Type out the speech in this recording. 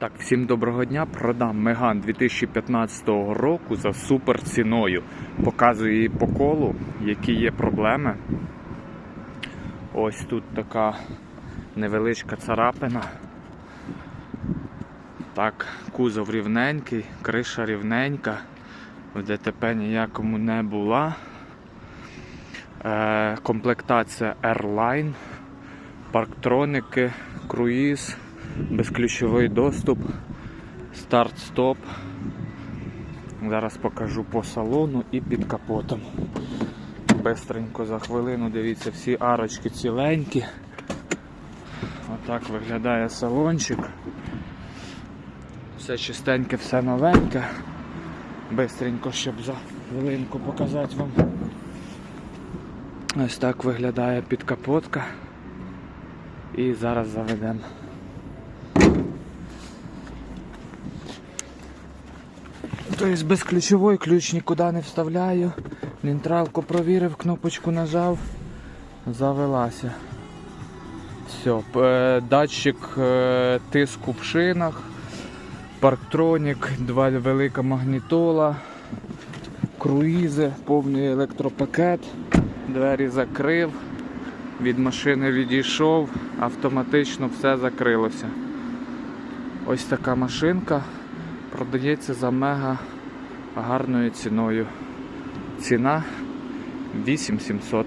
Так, всім доброго дня. Продам Меган 2015 року за супер ціною. Показую її по колу, які є проблеми. Ось тут така невеличка царапина. Так, кузов рівненький, криша рівненька. В ДТП ніякому не була. Е, комплектація Airline, парктроники, круїз, безключовий доступ, старт-стоп. Зараз покажу по салону і під капотом. Бестренько за хвилину, дивіться, всі арочки ціленькі. Отак виглядає салончик. Все чистеньке, все новеньке. Бистренько, щоб за хвилинку показати вам. Ось так виглядає підкапотка. І зараз заведемо. Тобто безключовий ключ нікуди не вставляю. Нейтралку провірив, кнопочку нажав, завелася. Все, датчик е, тиску в шинах, парктронік, два велика магнітола, круїзи, повний електропакет, двері закрив, від машини відійшов, автоматично все закрилося. Ось така машинка продається за мега гарною ціною. Ціна 8700.